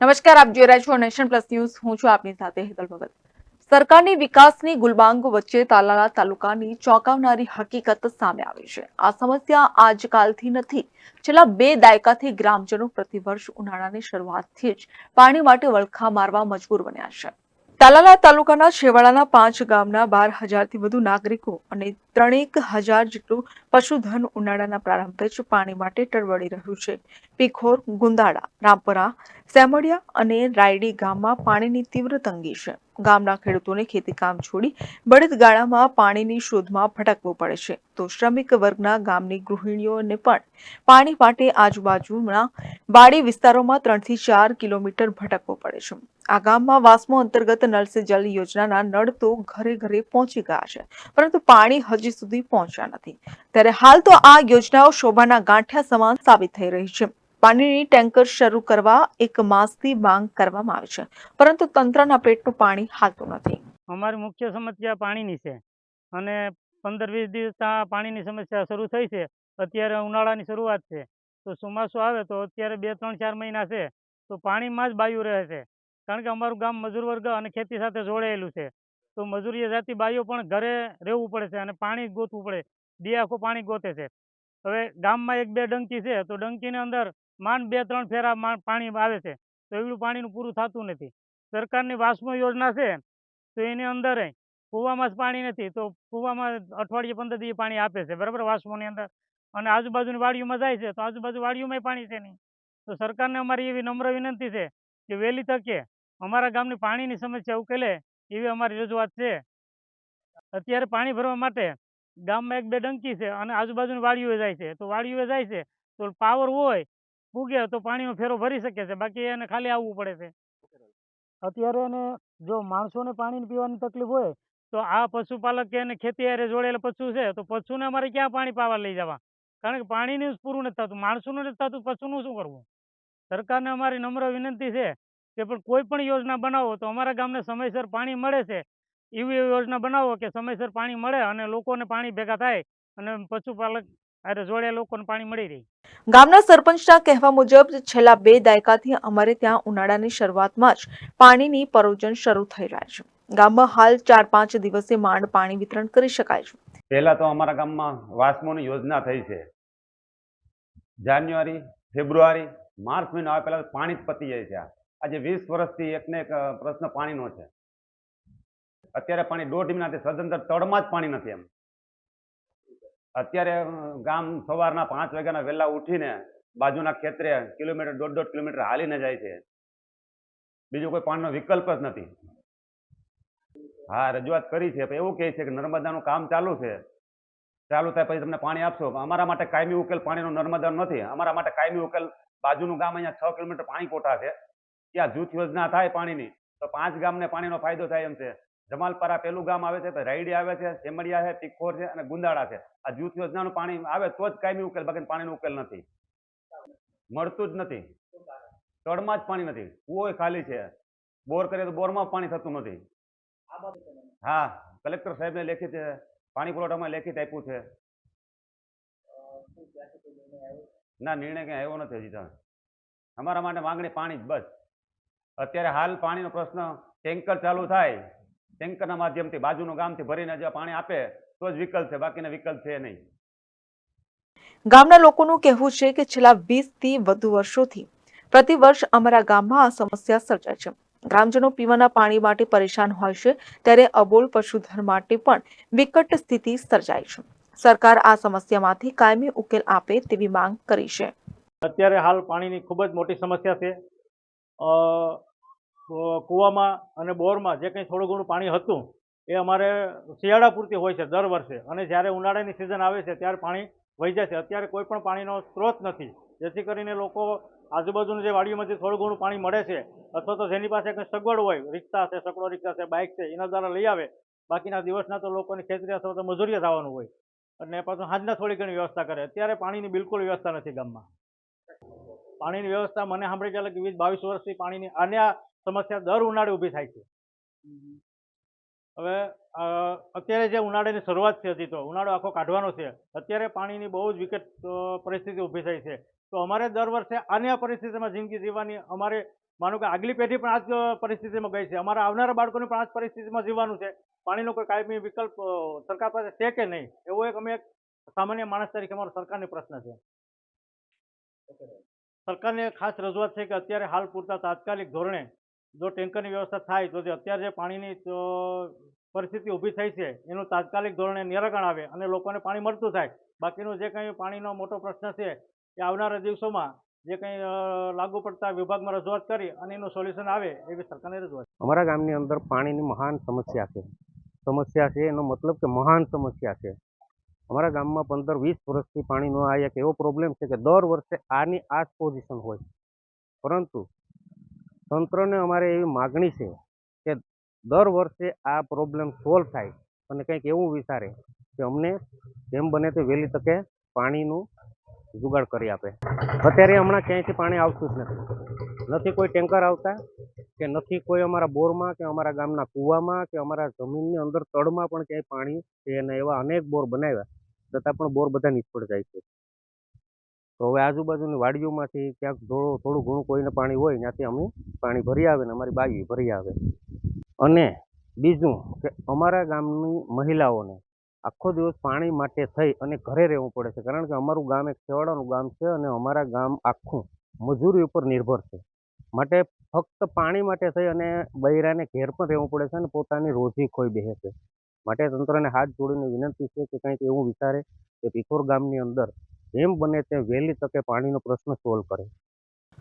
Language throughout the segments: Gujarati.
નમસ્કાર, આપ જોઈ રહ્યા છો નેશન પ્લસ ન્યૂઝ. હું છું આપની સાથે હેતલ ભગત. સરકારની વિકાસની ગુલબાંગ વચ્ચે તાલાલા તાલુકાની ચોંકાવનારી હકીકત સામે આવી છે. આ સમસ્યા આજકાલથી નથી. છેલ્લા બે દાયકાથી ગ્રામજનો પ્રતિવર્ષ ઉનાળાની શરૂઆતથી જ પાણી માટે વળખા મારવા મજબૂર બન્યા છે. તાલાલા તાલુકાના છેવાડાના પાંચ ગામના બાર હજારથી વધુ નાગરિકો અને ત્રણેક હજાર જેટલું પશુધન ઉનાળાના પ્રારંભે જ પાણી માટે ટળવળી રહ્યું છે. પીખોર, ગુંદાળા, રામપરા, સેમડિયા અને રાયડી ગામમાં પાણીની તીવ્ર તંગી છે. ગામના ખેડૂતોને ખેતીકામ છોડી બળદગાડામાં પાણીની શોધમાં ભટકવું પડે છે. તો શ્રમિક વર્ગના ગામની ગૃહિણીઓને પણ પાણી માટે આજુબાજુના વાડી વિસ્તારોમાં ત્રણથી ચાર કિલોમીટર ભટકવું પડે છે. આ ગામમાં વાસ્મો અંતર્ગત નળ સે જલ યોજનાના નળ તો ઘરે ઘરે પહોંચી ગયા છે. પરંતુ પાણી હજી સુધી પહોંચ્યા નથી. ત્યારે હાલ તો આ યોજનાઓ શોભાના ગાંઠિયા સમાન સાબિત થઈ રહી છે. પાણીની ટેન્કર શરૂ કરવા એક માસથી માંગ કરવામાં આવે છે. પરંતુ તંત્રના પેટનું પાણી હાલતું નથી. અમારી મુખ્ય સમસ્યા પાણીની છે. અને પંદર વીસ દિવસ પાણીની સમસ્યા શરૂ થઈ છે. અત્યારે ઉનાળાની શરૂઆત છે. તો ચોમાસું આવે તો અત્યારે બે, ત્રણ, ચાર મહિના છે. તો પાણીમાં જ બાયું રહે છે. કારણ કે અમારું ગામ મજૂર વર્ગ અને ખેતી સાથે જોડાયેલું છે. તો મજૂરીએ જાતિ બાઈઓ પણ ઘરે રહેવું પડે છે અને પાણી ગોતવું પડે. બે આખું પાણી ગોતે છે. હવે ગામમાં એક બે ડંકી છે, તો ડંકીની અંદર માંડ બે ત્રણ ફેરા પાણી આવે છે. તો એવડું પાણીનું પૂરું થતું નથી. સરકારની વાસમો યોજના છે, તો એની અંદર કૂવામાં જ પાણી નથી, તો કૂવામાં અઠવાડિયે પંદર દિવસ પાણી આપે છે. બરાબર? વાસમોની અંદર. અને આજુબાજુની વાડીઓમાં જાય છે, તો આજુબાજુ વાડીઓમાં પાણી છે નહીં. તો સરકારને અમારી એવી નમ્ર વિનંતી છે કે વહેલી તકે અમારા ગામની પાણીની સમસ્યા ઉકેલે એવી અમારી રજૂઆત છે. અત્યારે પાણી ભરવા માટે ગામમાં એક બે ડંકી છે અને આજુબાજુની વાડીઓ જાય છે. તો વાડીઓ જાય છે, તો પાવર હોય પૂગે તો પાણીનો ફેરો ભરી શકે છે. બાકી એને ખાલી આવવું પડે છે. અત્યારે એને જો માણસોને પાણી પીવાની તકલીફ હોય, તો આ પશુપાલક કે એને ખેતી હારે જોડેલા પશુ છે, તો પશુને અમારે ક્યાં પાણી પાવા લઈ જવા? કારણ કે પાણીનું પૂરું નથી થતું. માણસોનું નથી થતું, પશુનું શું કરવું? સરકારને અમારી નમ્ર વિનંતી છે કે પણ કોઈ પણ યોજના બનાવો તો અમારા ગામને સમયસર પાણી મળે છે. એવી યોજના બનાવો કે સમયસર પાણી મળે અને લોકોને પાણી ભેગા થાય અને પશુપાલક લોકોને પાણી મળી રહી. ગામના સરપંચના કહેવા મુજબ છેલ્લા બે દાયકાથી અમારે ત્યાં ઉનાળાની શરૂઆતમાં જ પાણીની પરોજન શરૂ થઈ રહ્યા છે. ગામમાં હાલ ચાર પાંચ દિવસે માંડ પાણી વિતરણ કરી શકાય છે. પહેલા તો અમારા ગામમાં વાસ્મોની યોજના થઈ છે. જાન્યુઆરી ફેબ્રુઆરી માર્ચ મહિનો આવે પહેલા પાણી જ પતી જાય છે આ. આજે વીસ વર્ષથી એકને એક પ્રશ્ન પાણીનો છે. અત્યારે પાણી દોઢ મહિનાથી સદંતર તળમાં જ પાણી નથી એમ. અત્યારે ગામ સવારના પાંચ વાગ્યાના વહેલા ઉઠીને બાજુના ખેતરે કિલોમીટર, દોઢ દોઢ કિલોમીટર હાલીને જાય છે. બીજો કોઈ પાણીનો વિકલ્પ જ નથી. હા, રજૂઆત કરી છે એવું કહે છે કે નર્મદાનું કામ ચાલુ છે. ચાલુ થાય પછી તમને પાણી આપશો. અમારા માટે કાયમી ઉકેલ પાણીનો નર્મદા નથી. અમારા માટે કાયમી ઉકેલ બાજુનું ગામ અહીંયા છ કિલોમીટર પાણી કોઠા છે. ત્યાં જૂથ યોજના થાય પાણીની, તો પાંચ ગામને પાણીનો ફાયદો થાય એમ છે. જમાલપરા પેલું ગામ આવે છે, તો રાયડી આવે છે, સેમડિયા છે, તીખોર છે અને ગુંદાળા છે. આ જૂથ યોજનાનું પાણી આવે તો જ કાયમી ઉકેલ, બાકી પાણીનો ઉકેલ નથી. મળતું જ નથી. તળમાં જ પાણી નથી. કૂવો ખાલી છે. બોર કરીએ તો બોરમાં પાણી થતું નથી. હા, કલેક્ટર સાહેબને લેખિત, પાણી પુરવઠામાં લેખિત આપ્યું છે. ના, નિર્ણય કંઈ આવ્યો નથી હજી અમારા માટે માંગણી પાણી જ બસ. અત્યારે હાલ પાણીનો પ્રશ્ન ટેન્કર ચાલુ થાય ટેન્કરના માધ્યમથી બાજુનું ગામથી ભરીને જે પાણી આપે તો જ વિકલ્પ છે બાકીના વિકલ્પ છે નહીં. ગામના લોકોનું કહેવું છે કે છેલ્લા વીસથી વધુ વર્ષોથી પ્રતિવર્ષ અમારા ગામમાં આ સમસ્યા સર્જાય છે. ગ્રામજનો પીવાના પાણી માટે પરેશાન હોય છે ત્યારે અબોલ પશુધન માટે પણ વિકટ સ્થિતિ સર્જાય છે. સરકાર આ સમસ્યામાંથી કાયમી ઉકેલ આપે તેવી માંગ કરી છે. અત્યારે હાલ પાણીની ખૂબ જ મોટી સમસ્યા છે. કૂવામાં અને બોરમાં જે કંઈ થોડું ઘણું પાણી હતું, એ અમારે શિયાળા પૂરતી હોય છે દર વર્ષે. અને જ્યારે ઉનાળાની સિઝન આવે છે ત્યારે પાણી વહી જાય છે. અત્યારે કોઈ પણ પાણીનો સ્ત્રોત નથી. જેથી કરીને લોકો આજુબાજુની જે વાડીઓમાંથી થોડું ઘણું પાણી મળે છે અથવા તો જેની પાસે કંઈ સગવડ હોય, રિક્ષા છે, સકડો રિક્ષા છે, બાઇક છે, એના દ્વારા લઈ આવે, બાકીના દિવસના તો લોકોની ખેતરી અથવા તો મજૂરીએ થવાનું હોય. અને પાછું હાજના થોડી ઘણી વ્યવસ્થા કરે. અત્યારે પાણીની બિલકુલ વ્યવસ્થા નથી ગામમાં. પાણીની વ્યવસ્થા મને સાંભળી ચાલે કે વીસ બાવીસ વર્ષથી પાણીની અને સમસ્યા દર ઉનાળે ઊભી થાય છે. હવે અત્યારે જે ઉનાળાની શરૂઆત છે હજી તો ઉનાળો આખો કાઢવાનો છે. અત્યારે પાણીની બહુ જ વિકટ પરિસ્થિતિ ઊભી થઈ છે. તો અમારે દર વર્ષે આની આ પરિસ્થિતિમાં જિંદગી જીવવાની અમારે માનો કે આગલી પેઢી પણ આ જ પરિસ્થિતિમાં ગઈ છે. અમારા આવનારા બાળકોને પણ આ જ પરિસ્થિતિમાં જીવવાનું છે. પાણીનો કોઈ કાયમી વિકલ્પ સરકાર પાસે છે કે નહીં? એવો એક અમે એક સામાન્ય માણસ તરીકે અમારો સરકારને પ્રશ્ન છે. સરકારને. ખાસ રજૂઆત છે કે અત્યારે હાલ પૂરતા તાત્કાલિક ધોરણે જો ટેન્કરની વ્યવસ્થા થાય તો જે અત્યારે જે પાણીની પરિસ્થિતિ ઊભી થઈ છે, એનું તાત્કાલિક ધોરણે નિરાકરણ આવે અને લોકોને પાણી મળતું થાય. બાકીનું જે કંઈ પાણીનો મોટો પ્રશ્ન છે, એ આવનારા દિવસોમાં જે કંઈ લાગુ પડતા વિભાગમાં રજૂઆત કરી અને એનું સોલ્યુશન આવે એવી સરકારને રજૂઆત અમારા ગામની અંદર પાણીની મહાન સમસ્યા છે. સમસ્યા છે એનો મતલબ કે મહાન સમસ્યા છે. અમારા ગામમાં પંદર વીસ વર્ષથી પાણીનો આ એક એવો પ્રોબ્લેમ છે કે દર વર્ષે આની આ જ પોઝિશન હોય. પરંતુ તંત્રને અમારે એવી માગણી છે કે દર વર્ષે આ પ્રોબ્લેમ સોલ્વ થાય અને કંઈક એવું વિચારે કે અમને જેમ બને તે વહેલી તકે પાણીનું જુગાડ કરી આપે. અત્યારે હમણાં ક્યાંયથી પાણી આવતું જ નથી. નથી કોઈ ટેન્કર આવતા કે નથી કોઈ અમારા બોરમાં કે અમારા ગામના કૂવામાં કે અમારા જમીનની અંદર તળમાં પણ ક્યાંય પાણી છે અને એવા અનેક બોર બનાવ્યા છતાં પણ બોર બધા નિષ્ફળ જાય છે. તો હવે આજુબાજુની વાડીઓમાંથી ક્યાંક થોડું થોડું ઘણું કોઈને પાણી હોય, ત્યાંથી અમે પાણી ભરી આવે ને અમારી બાવી ભરી આવે. અને બીજું કે અમારા ગામની મહિલાઓને આખો દિવસ પાણી માટે થઈ અને ઘરે રહેવું પડે છે. કારણ કે અમારું ગામ એક છેવાડાનું ગામ છે અને અમારા ગામ આખું મજૂરી ઉપર નિર્ભર છે. માટે ફક્ત પાણી માટે થઈ અને બૈરાને ઘેર પણ રહેવું પડે છે અને પોતાની રોજી ખોઈ બેસે છે. માટે તંત્રને હાથ જોડીને વિનંતી છે કે કંઈક એવું વિચારે કે પિથોર ગામની અંદર જેમ બને તે વહેલી તકે પાણીનો પ્રશ્ન સોલ્વ કરે.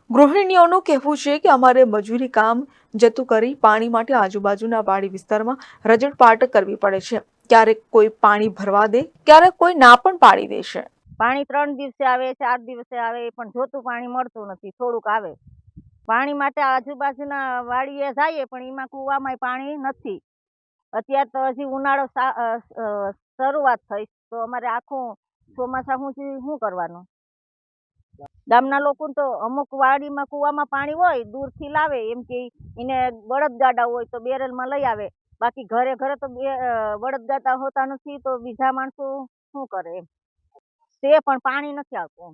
ગૃહિણીઓનું કહેવું છે કે અમારે મજૂરી કામ જતું કરી પાણી માટે આજુબાજુના વાડી વિસ્તારમાં રજડપાટ કરવી પડે છે. ક્યારેક કોઈ પાણી ભરવા દે ક્યારેક કોઈ ના પણ પાડી દે છે. પાણી ત્રણ દિવસે આવે ચાર દિવસે આવે પણ જોતું પાણી મળતું નથી થોડુંક આવે. પાણી માટે આજુબાજુના વાડીએ જઈએ પણ એમાં કૂવામાં પાણી નથી. અત્યારે તો હજી ઉનાળો શરૂઆત થઈ તો અમારે આખું ચોમાસા સુધી શું કરવાનું? ગામના લોકો તો અમુક વાડીમાં કૂવામાં પાણી હોય દૂરથી લાવે એમ કે એને બળદગાડા હોય તો બેરલમાં લઈ આવે. બાકી ઘરે ઘરે તો બે અ, બળદગાડા હોતા નથી તો બીજા માણસો શું કરે એમ? તે પણ પાણી નથી આવતું.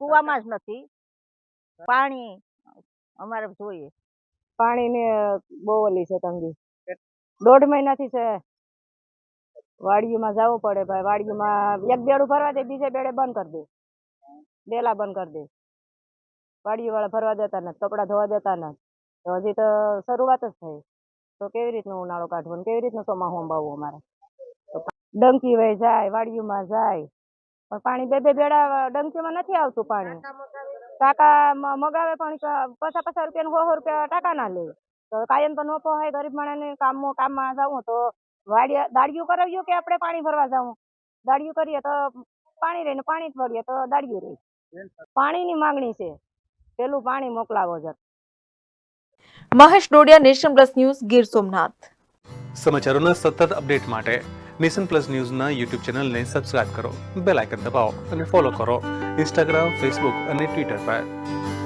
કૂવામાં જ નથી. પાણી અમારે જોઈએ. પાણીની બહુ ઓલી છે તંગી. દોઢ મહિનાથી છે. વાડીઓમાં જવું પડે ભાઈ, વાડીઓમાં એક બેડું ભરવા દે, બીજે બેડે બંધ કરી દે. ડેલા બંધ કરી દે. વાડીઓ વાળા ભરવા દેતા નથી, કપડાં ધોવા દેતા નથી. તો હજી તો શરૂઆત જ થઈ. તો કેવી રીતનું ઉનાળો કાઢવો કેવી રીતનું ચોમાસું અંબાવવું અમારે? ડંકી વહી જાય, વાડીઓમાં જાય. પણ પાણી બે બે બેડા ડંકીમાં નથી આવતું પાણી. ટાકા મગાવે પણ પચાસ પચાસ રૂપિયા સો રૂપિયા ટાકા ના લે. તો કાયમ તો ન પોહાય, ગરીબ માણસને કામમાં કામમાં જવું તો વાડિયા દાડિયું કરાવ્યું કે આપણે પાણી ભરવા જવું? દાડિયું કરીએ તો પાણી રહીને પાણી જ ભરીએ તો દાડિયું રહે. પાણીની માંગણી છે. પેલું પાણી મોકલાવો જ Mahesh Dodiya nation plus news Gir Somnath. સમાચારોના સતત અપડેટ માટે નેશન પ્લસ ન્યૂઝના યુટ્યુબ ચેનલને સબસ્ક્રાઇબ કરો બેલ આઇકન દબાવો અને ફોલો કરો ઇન્સ્ટાગ્રામ ફેસબુક અને ટ્વિટર પર.